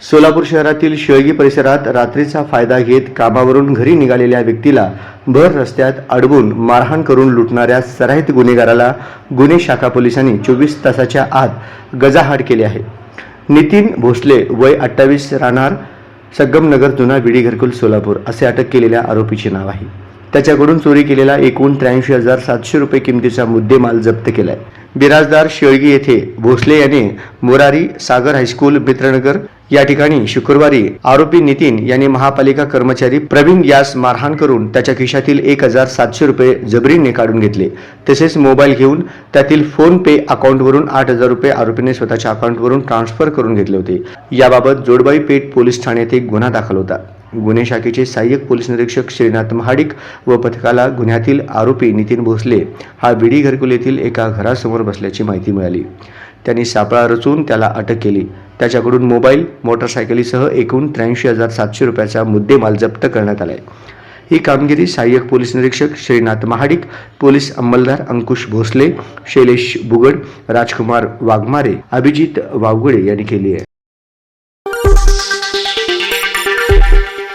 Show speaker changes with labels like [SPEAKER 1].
[SPEAKER 1] सोलापूर शहरातील शिळगी परिसरात रात्रीचा फायदा घेत कामावरून घरी निघालेल्या व्यक्तीला भर रस्त्यात अडवून मारहाण करून लुटणाऱ्या सराईत गुन्हेगाराला गुन्हे शाखा पोलिसांनी चोवीस तासाच्या आत गजाहाड केले आहे. नितीन भोसले वय अठ्ठावीस राहणार संगमनगर जुना विडी घरकुल सोलापूर असे अटक केलेल्या आरोपीचे नाव आहे. त्याच्याकडून चोरी केलेला एकूण त्र्याऐंशी हजार सातशे रुपये किमतीचा मुद्देमाल जप्त केलाय. बिराजदार शेळगी येथे भोसले याने मोरारी सागर हायस्कूल मित्रनगर या ठिकाणी शुक्रवारी आरोपी नितीन यांनी महापालिका कर्मचारी प्रवीण यास मारहाण करून त्याच्या खिशातील एक हजार सातशे रुपये जबरीने काढून घेतले. तसेच मोबाईल घेऊन त्यातील फोन पे अकाउंटवरून आठ हजार रुपये आरोपीने स्वतःच्या अकाउंटवरून ट्रान्सफर करून घेतले होते. याबाबत जोडबाई पेठ पोलीस ठाण्यात एक गुन्हा दाखल होता. गुन्हे शाखेचे सहाय्यक पोलीस निरीक्षक श्रीनाथ महाडिक व पथकाला गुन्ह्यातील आरोपी नितीन भोसले हा विडी घरकुल येथील एका घरासमोर बसल्याची माहिती मिळाली. त्यांनी सापळा रचून त्याला अटक केली. त्याच्याकडून मोबाईल मोटरसायकलीसह एकूण त्र्याऐंशी हजार सातशे रुपयाचा मुद्देमाल जप्त करण्यात आलाय. ही कामगिरी सहाय्यक पोलीस निरीक्षक श्रीनाथ महाडिक पोलीस अंमलदार अंकुश भोसले शैलेश बुगड राजकुमार वाघमारे अभिजित वावगुडे यांनी केली आहे.